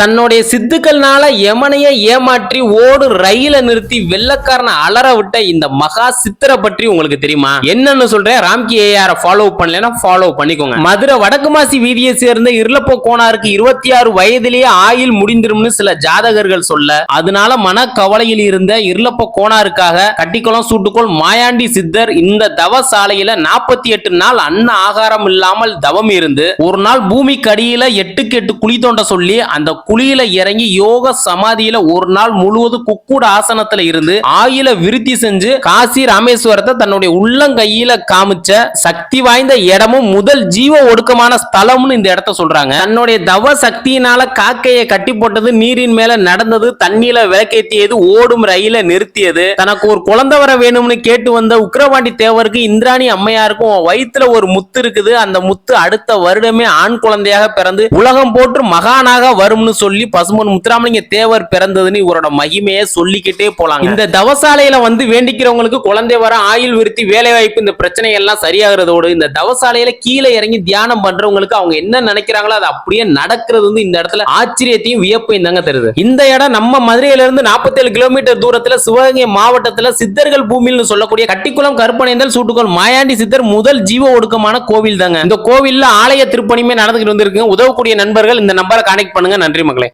தன்னுடைய சித்துக்கள்னால யமனையை ஏமாற்றி ஓடு ரயில நிறுத்தி வெள்ளக்காரனை அலற விட்ட இந்த மகா சித்தரை பற்றி உங்களுக்கு தெரியுமா? என்னன்னு சொல்றேன். ராம்கி ஏஆர் ஃபாலோ பண்ணலன்னா ஃபாலோ பண்ணிக்கோங்க. மதுரை வடக்கு மாசி வீதியை சேர்ந்த இருளப்போ கோனாருக்கு இருபத்தி ஆறு வயதிலேயே ஆயுள் முடிந்திரும்னு சில ஜாதகர்கள் சொல்ல அதனால மன கவலையில் இருந்த இருளப்போ கோனாருக்காக கட்டிக்குளம் சூட்டுக்கோள் மாயாண்டி சித்தர் இந்த தவ சாலையில நாற்பத்தி எட்டு நாள் அன்ன ஆகாரம் இல்லாமல் தவம் இருந்து ஒரு நாள் பூமிக்கு அடியில எட்டுக்கு எட்டு குழி தோண்ட சொல்லி அந்த குழியில இறங்கி யோக சமாதியில ஒரு நாள் முழுவதும் குக்கூட ஆசனத்துல இருந்து ஆயில விருத்தி செஞ்சு காசி ராமேஸ்வரத்தை தன்னுடைய உள்ளங்கையில காமிச்ச சக்தி வாய்ந்த இடமும் முதல் ஜீவ ஒடுக்கமான ஸ்தலம்னு இந்த இடத்த சொல்றாங்க. தன்னுடைய தவ சக்தியினால காக்கையை கட்டி போட்டது நீரின் மேல நடந்தது தண்ணியில விளக்கேத்தியது ஓடும் ரயில நிறுத்தியது. தனக்கு ஒரு குழந்தை வர வேணும்னு கேட்டு வந்த உக்ரவாண்டி தேவருக்கு இந்திராணி அம்மையாருக்கும் வயிற்றுல ஒரு முத்து இருக்குது. அந்த முத்து அடுத்த வருடமே ஆண் குழந்தையாக பிறந்து உலகம் போற்று மகானாக வரும்னு சொல்லி பசுமன் முத்துராமலிங்க தேவர் பிறந்ததுன்னு இவரோட மகிமையை சொல்லிக்கிட்டே போலாம் இந்த தவசாலையில வந்து வேண்டிக்கிறவங்களுக்கு குழந்தை வர ஆயுள் விருத்தி வேலை வாய்ப்பு இந்த பிரச்சனை எல்லாம் சரியாகிறதோடு இந்த தவசாலையில கீழே இறங்கி தியானம் பண்றவங்களுக்கு அவங்க என்ன நினைக்கிறாங்களோ அது அப்படியே நடக்கிறது வந்து இந்த இடத்துல ஆச்சரியத்தையும் வியப்பையும் தாங்க தருது. இந்த இடம் நம்ம மதுரையில இருந்து 47 கிலோமீட்டர் தூரத்துல சிவகங்கை மாவட்டத்துல சித்தர்கள் பூமியில்னு சொல்லக்கூடிய கட்டிக்குளம் கருப்பணைந்தல் சூட்டுக்கோள் மாயாண்டி சித்தர் முதல் ஜீவ ஒடுக்கமான கோவில் தாங்க இந்த கோவில்ல ஆலய திருப்பணியுமே நடந்துகிட்டு வந்திருக்கு. உதவக்கூடிய நண்பர்கள் இந்த நம்பரை கான்டெக்ட் பண்ணுங்க. நன்றி. மக்களே